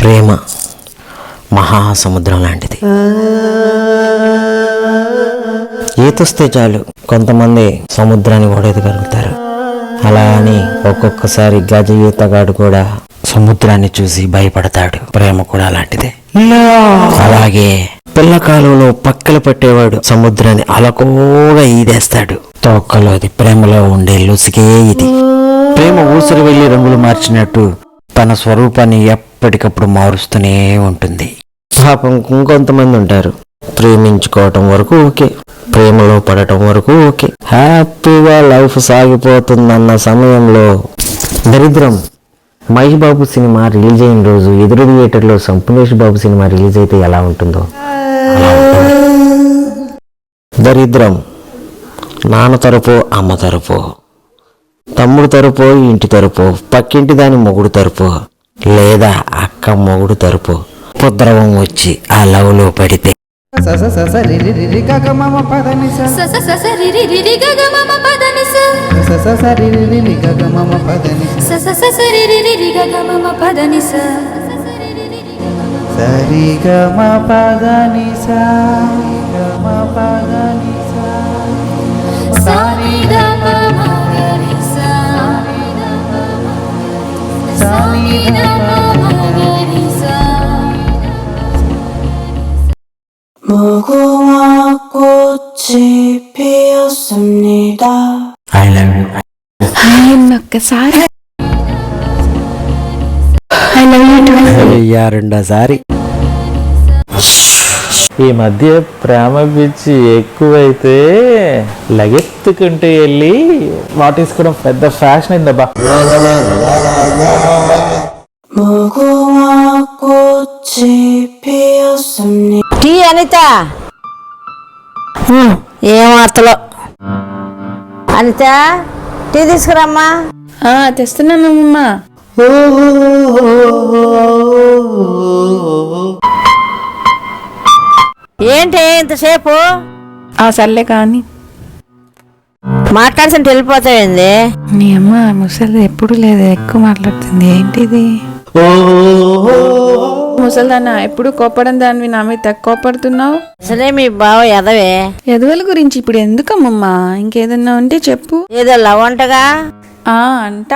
ప్రేమ మహాసముద్రం లాంటిది. ఈతొస్తే చాలు కొంతమంది సముద్రాన్ని ఓడెదగలుగుతారు అలా అని ఒక్కొక్కసారి గజ ఈతగాడు కూడా సముద్రాన్ని చూసి భయపడతాడు. ప్రేమ కూడా అలాంటిదే. అలాగే పిల్ల కాలంలో పక్కలు పట్టేవాడు సముద్రాన్ని అలకోగా ఈదేస్తాడు. తోకలో అది ప్రేమలో ఉండే లుసికే ఇది. ప్రేమ ఊసరి వెళ్ళి రంగులు మార్చినట్టు తన స్వరూపాన్ని ఎప్పటికప్పుడు మారుస్తూనే ఉంటుంది. పాపం ఇంకొంతమంది ఉంటారు. ప్రేమించుకోవటం వరకు ఓకే. ప్రేమలో పడటం వరకు ఓకే. హ్యాపీగా లైఫ్ సాగిపోతుందన్న సమయంలో దరిద్రం. మహేష్ బాబు సినిమా రిలీజ్ అయిన రోజు ఎదురు థియేటర్లో సంపునేష్ బాబు సినిమా రిలీజ్ అయితే ఎలా ఉంటుందో. దరిద్రం. నాన్న తరపు అమ్మ తరపు. తమ్ముడు తరపు ఇంటి తరపు పక్కింటి దాని మొగుడు తరపు లేదా అక్క మొగుడు తరపు పుద్రవం వచ్చి ఆ లవ్లో పడితే స స స స 무궁화 꽃이 피었습니다. ఐ లవ్ యూ ఆయన ఒక్కసారి ఐ లవ్ యూ టు అయ్యా రెండోసారి ఈ మధ్య ప్రేమ పిచ్చి ఎక్కువైతే లగెత్తుకుంటూ వెళ్ళి వాటిసుకోవడం పెద్ద ఫ్యాషన్ అయిందబ్బా టీ అనిత. ఏ వార్తలో? అనిత టీ తీసుకురామ్మా. తెస్తున్నానమ్మా ఓహో. ఏంటి ఇంతసేపు? ఆ సర్లే కానీ. మాట్లాడితే వెళ్ళిపోతాయండి. నీ అమ్మ ముసలి ఎప్పుడు లేదు ఎక్కువ మాట్లాడుతుంది. ఏంటిది? ముసలిదాన్న ఎప్పుడు కోపడం దానివి నా మీద తక్కువ కోపడుతున్నావు? అసలే మీ బావ ఎదవే. ఎదువల గురించి ఇప్పుడు ఎందుకమ్మమ్మా? ఇంకేదన్నా ఉంటే చెప్పు. ఏదో లవ్ అంటగా? ఆ అంట.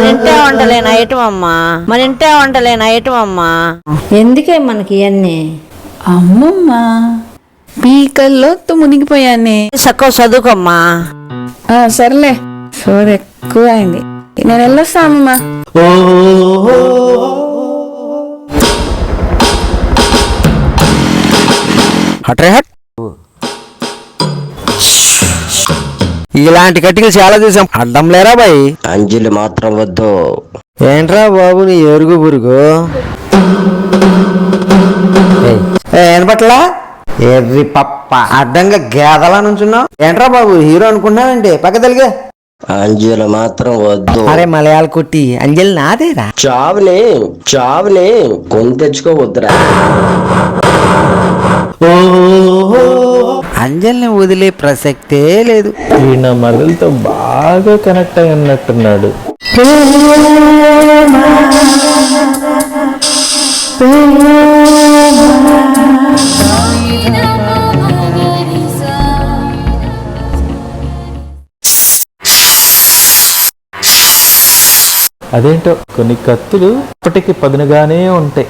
మన ఇంటే వంటలేని ఐటమ్ అమ్మా. మన ఇంటే వంటలేని ఐటమ్ అమ్మా. ఎందుకే మనకి ఇవన్నీ అమ్మమ్మ పీకల్లో మునిగిపోయానే చక్కవ చదువుకోమ్మా. ఆ, సర్లే. సోది ఎక్కువ అయింది నేను వెళ్ళొస్తా అమ్మమ్మ. హట్రే హట్. ఇలాంటి కట్టికలు చాలా చూసాం అడ్డం లేరా బాయ్? అంజలి మాత్రం వద్దు. ఏంట్రా బాబు నీ ఎరుగు పురుగు ఏనపట్లా ఎర్రి పప్ప. అడ్డంగా గేదలా నుంచున్నావు. ఏంట్రా బాబు హీరో అనుకున్నావంటే పక్క తెలుగు. అంజలి మాత్రం వద్దు. అరే మలయాళ కుట్టి అంజలి నాదేరా? చావుని చావుని కొని తెచ్చుకోవద్దురా. అంజల్ని వదిలే ప్రసక్తే లేదు. ఈయన మరలతో బాగా కనెక్ట్ అయి ఉన్నట్టున్నాడు. అదేంటో? కొన్ని కత్తులు ఇప్పటికి పదునుగానే ఉంటాయి.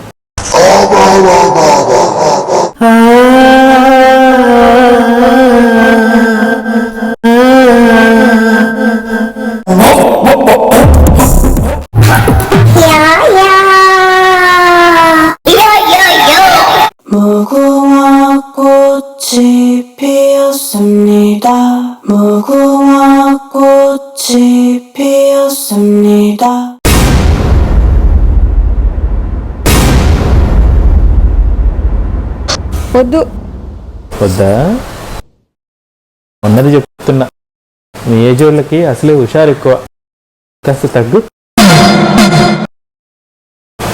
무궁화 꽃이 피었습니다. 무궁화 వద్దు. వద్దా? ఉన్నది చెప్తున్నా. మీ ఏజ్ వాళ్ళకి అసలే హుషారు ఎక్కువ. కాస్త తగ్గు.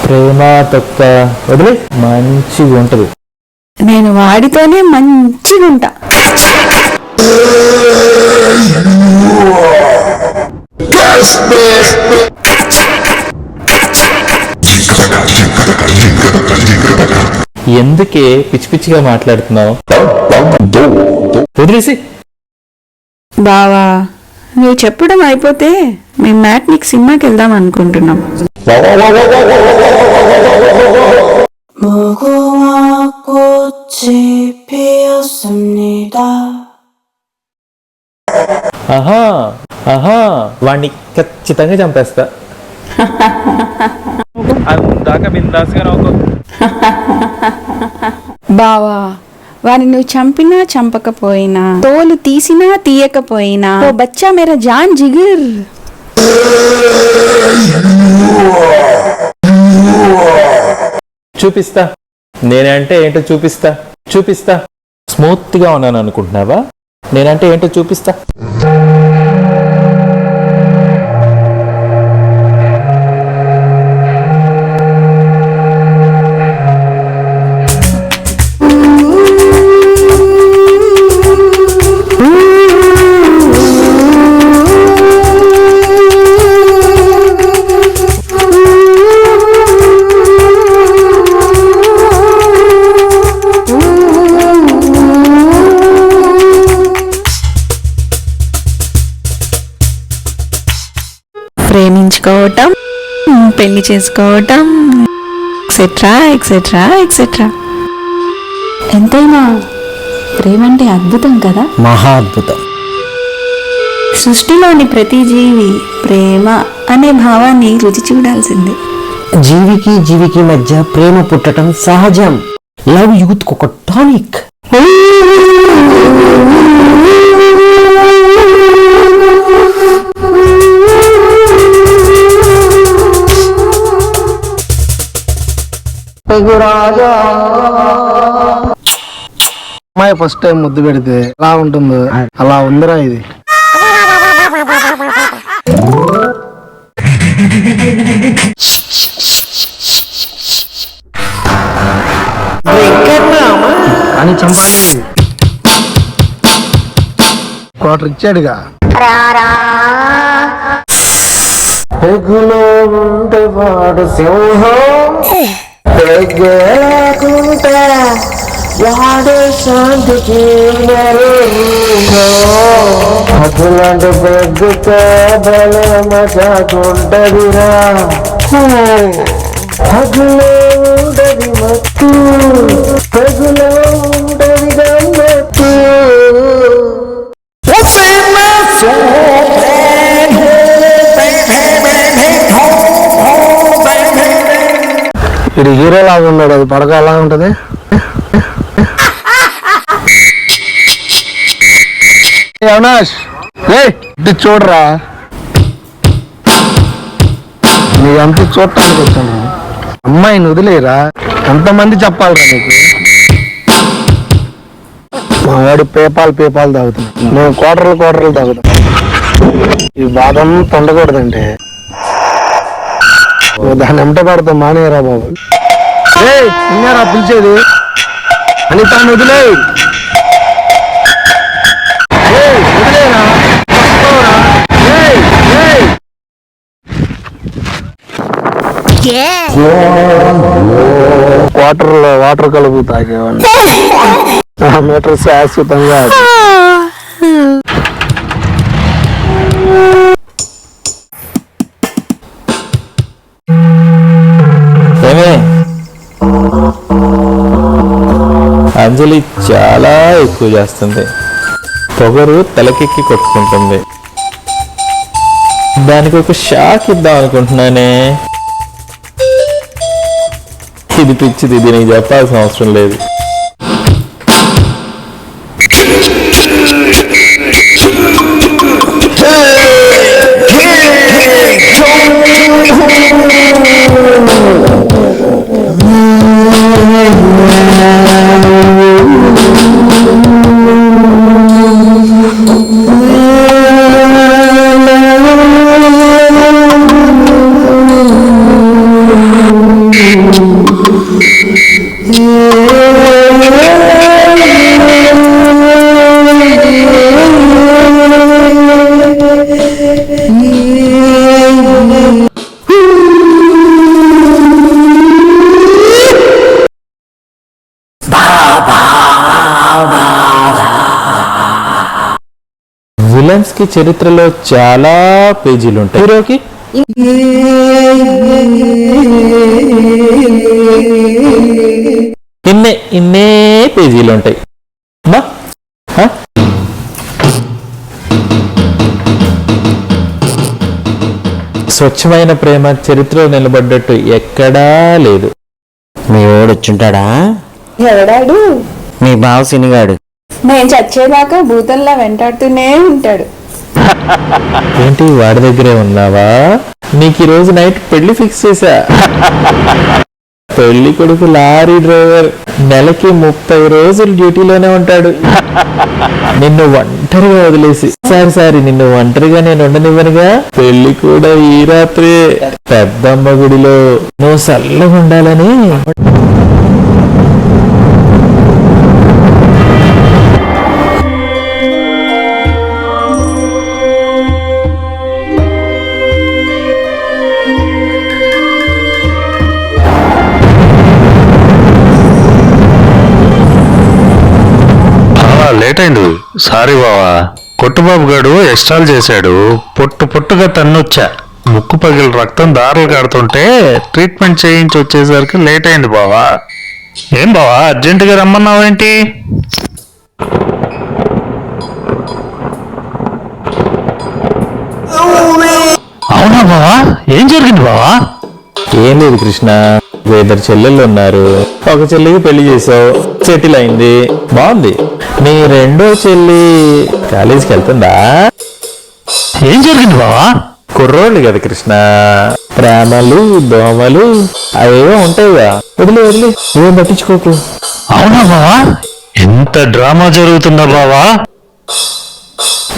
ప్రేమ తొక్క వదిలే. మంచిగా ఉంటది. నేను వాడితోనే మంచిగా ఉంటా. ఎందుకే పిచ్చి పిచ్చిగా మాట్లాడుతున్నావు వదిలేసి బావా నువ్వు చెప్పడం అయిపోతే మేము మ్యాట్నిక్ సినిమాకి వెళ్దాం అనుకుంటున్నాం 무궁화 꽃이 피었습니다. ఆహా ఆహా వాడిని ఖచ్చితంగా చంపేస్తా అందాక బిందాస్గా నవ్వుకో బావా వారిని నువ్వు చంపినా చంపకపోయినా తోలు తీసినా తీయకపోయినా ఓ బచ్చా మేరా జాన్ జిగిర్. చూపిస్తా. నేనంటే ఏంటో చూపిస్తా. చూపిస్తా. స్మూత్గా ఉన్నాను అనుకుంటున్నావా నేనంటే ఏంటో చూపిస్తా. ప్రేమించుకోవటం పెళ్ళి చేసుకోవటం ఎక్సెట్రా ఎక్సెట్రా ఎక్సెట్రా ఎంతైనా ప్రేమంటే అద్భుతం కదా? మహా అద్భుతం. సృష్టిలోని ప్రతి జీవి ప్రేమ అనే భావాన్ని రుచి చూడాల్సిందే. జీవికి జీవికి మధ్య ప్రేమ పుట్టడం సహజం. లవ్ యూత్ ఒక టానిక్ అమ్మాయి ఫస్ట్ టైం ముద్దు పెడితే ఎలా ఉంటుందో? అలా ఉందిరా ఇది. అని చంపలేదు క్వార్టర్ ఇచ్చాడుగా. పెగులో ఉండేవాడు సింహం. పెగ్గేకుంటే వాడే శాంతికి అసలాంటి పెగ్గుతే బలమ మజాకుంటదిరా పగులో ఉండది మత్తు పెగులో ఇది హీరో లాగా ఉన్నాడు అది పడక ఎలా ఉంటది? అవినాష్! ఏ ఇది చూడరా? నీ అంత చూడటానికి వచ్చాను. అమ్మాయిని వదిలేరా? ఎంతమంది చెప్పాలిరా నీకు? మా వాడు పేపాల్ పేపాల్ తాగుతున్నాడు. మేము కోటర్లు కోటర్లు తాగుతాం ఈ బాధం తొండకూడదంటే దాన్ని ఎంట పడతాం మానేయరా బాబు. ఏ పిలిచేది? అని తాను వదిలే వాటర్లో వాటర్ కలుపు తాగేవాడిని. మీటర్ శాశ్వతంగా. అంజలి చాలా ఎక్కువ చేస్తుంది. పొగరు తలకెక్కి కొట్టుకుంటుంది. దానికి ఒక షాక్ ఇద్దాం అనుకుంటున్నానే. ఇది పిచ్చిది దీనికి చెప్పాల్సిన అవసరం లేదు. విలన్స్కి చరిత్రలో చాలా పేజీలు ఉంటాయి హీరోకి ఇన్నే ఇన్నే పేజీలు ఉంటాయి. బా? స్వచ్ఛమైన ప్రేమ చరిత్రలో నిలబడ్డట్టు ఎక్కడా లేదు. మీ ఓడు వచ్చుంటాడా? ఎవడాడు? మీ బావ సినిగాడు. నేను చచ్చేదాకా భూతంలా వెంటాడుతూనే ఉంటాడు. ఏంటి వాడి దగ్గరే ఉన్నావా? నీకు ఈ రోజు నైట్ పెళ్ళి ఫిక్స్ చేశా. పెళ్ళి కొడుకు లారీ డ్రైవర్ నెలకి ముప్పై రోజులు డ్యూటీలోనే ఉంటాడు. నిన్ను ఒంటరిగా వదిలేసి. సారి సారి నిన్ను ఒంటరిగా నేను ఉండనివ్వనుగా. పెళ్ళి కూడా ఈ రాత్రి. పెద్దమ్మ గుడిలో నువ్వు చల్లగా ఉండాలని. లేట్ అయింది. సారీ బావా. కొట్టుబాబు గాడు ఎక్స్టాల్ చేశాడు. పొట్టు పొట్టుగా తన్నొచ్చా. ముక్కు పగిలి రక్తం దారులు కడుతుంటే ట్రీట్మెంట్ చేయించి వచ్చేసరికి లేట్ అయింది బావా. ఏం బావా అర్జెంటుగా రమ్మన్నావేంటి? అవునా బావా? ఏం జరిగింది బావా? ఏం లేదు కృష్ణ. ఇద్దరు చెల్లెళ్ళు ఉన్నారు. ఒక చెల్లికి పెళ్ళి చేసావు. సెటిల్ అయింది బాగుంది. నీ రెండో చెల్లి కాలేజీకి వెళ్తుందా? ఏం జరిగింది బావా? కుర్రోళ్ళు కదా కృష్ణ. ప్రేమలు దోమలు అవేవో ఉంటాయిగా. వదిలే వదిలే. ఏం పట్టించుకోకు. అవునా బావా? ఎంత డ్రామా జరుగుతుందా బావా?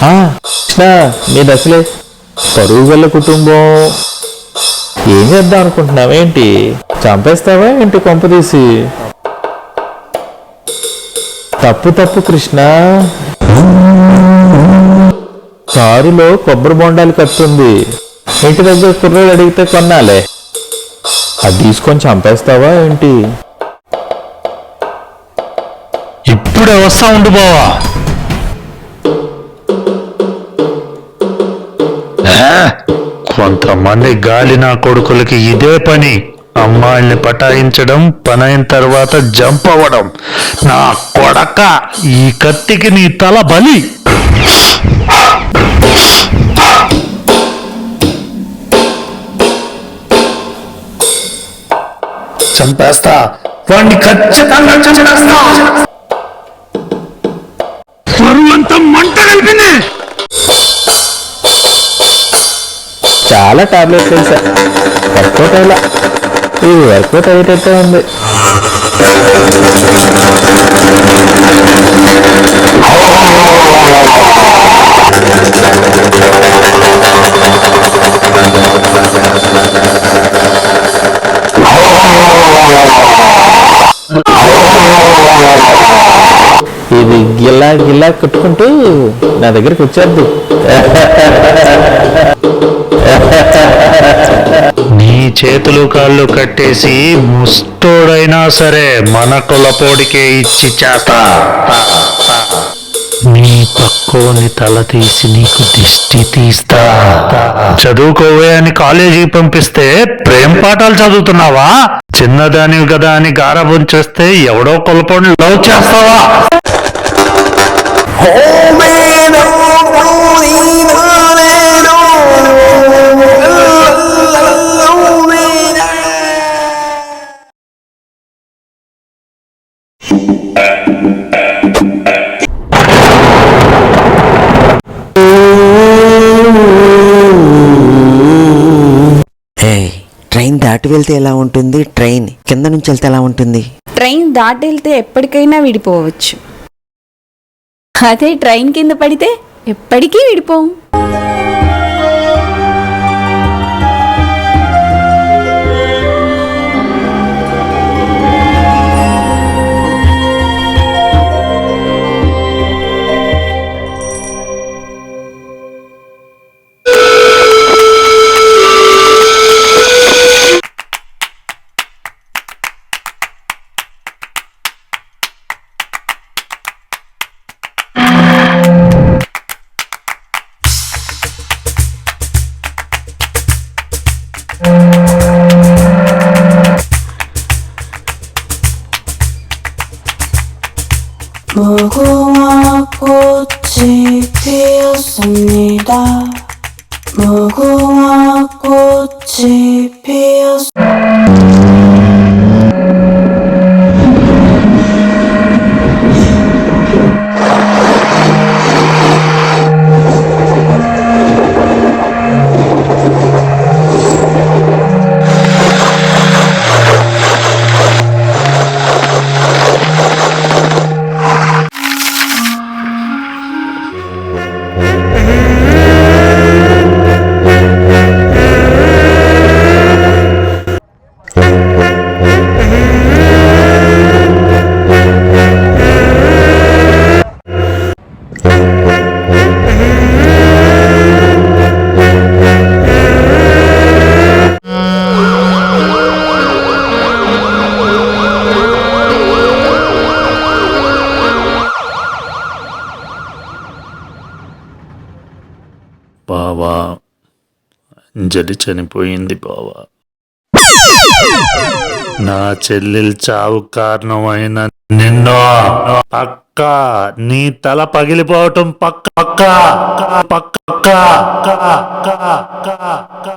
ఆ, కృష్ణ నీది అసలే పరువు గల కుటుంబం. ఏం చేద్దాం అనుకుంటున్నావేంటి? చంపేస్తావా ఏంటి కొంపదీసి తప్పు తప్పు కృష్ణ. కారులో కొబ్బరి బొండాలు కట్టుంది. ఇంటి దగ్గర కుర్రోడు అడిగితే కొన్నాలే. అది తీసుకొని చంపేస్తావా ఏంటి? ఇప్పుడే వస్తా ఉండు బావా. కొంతమంది గాలి నా కొడుకులకి ఇదే పని. అమ్మాయిల్ని పటాయించడం పనైన తర్వాత జంప్ అవ్వడం. నా కొడక ఈ కత్తికి నీ తల బలి. చంపేస్తా. వాడిని ఖచ్చితంగా చంపేస్తా. మంట కలిపింది. చాలా టాబ్లెట్స్ వేసా. వర్కౌట్ అయ్యలా. ఇది వర్కౌట్ అయ్యేటట్టే ఉంది. ఇది గిల్లా గిల్లా కొట్టుకుంటూ నా దగ్గరికి వచ్చేద్దు. నీ చేతులు కాళ్ళు కట్టేసి ముస్తోడైనా సరే మన కులపోడికే ఇచ్చి చేత. నీ పక్కోని తల తీసి నీకు దిష్టి తీస్తా. చదువుకోవే అని కాలేజీకి పంపిస్తే ప్రేమ పాఠాలు చదువుతున్నావా? చిన్నదానివి కదా అని గారాబం చేస్తే ఎవడో కులపోడిని లవ్ చేస్తావా? వెళ్తే ఎలా ఉంటుంది? ట్రైన్ కింద నుంచి వెళ్తే ఎలా ఉంటుంది? ట్రైన్ దాటి వెళ్తే ఎప్పటికైనా విడిపోవచ్చు. అదే ట్రైన్ కింద పడితే ఎప్పటికీ విడిపోం 무궁화 꽃이 피었습니다. 무궁화 꽃이 అంజలి చనిపోయింది బావా. నా చెల్లి చావు కారణమైన నిన్ను. పక్క నీ తల పగిలిపోవటం పక్క పక్క పక్క పక్క.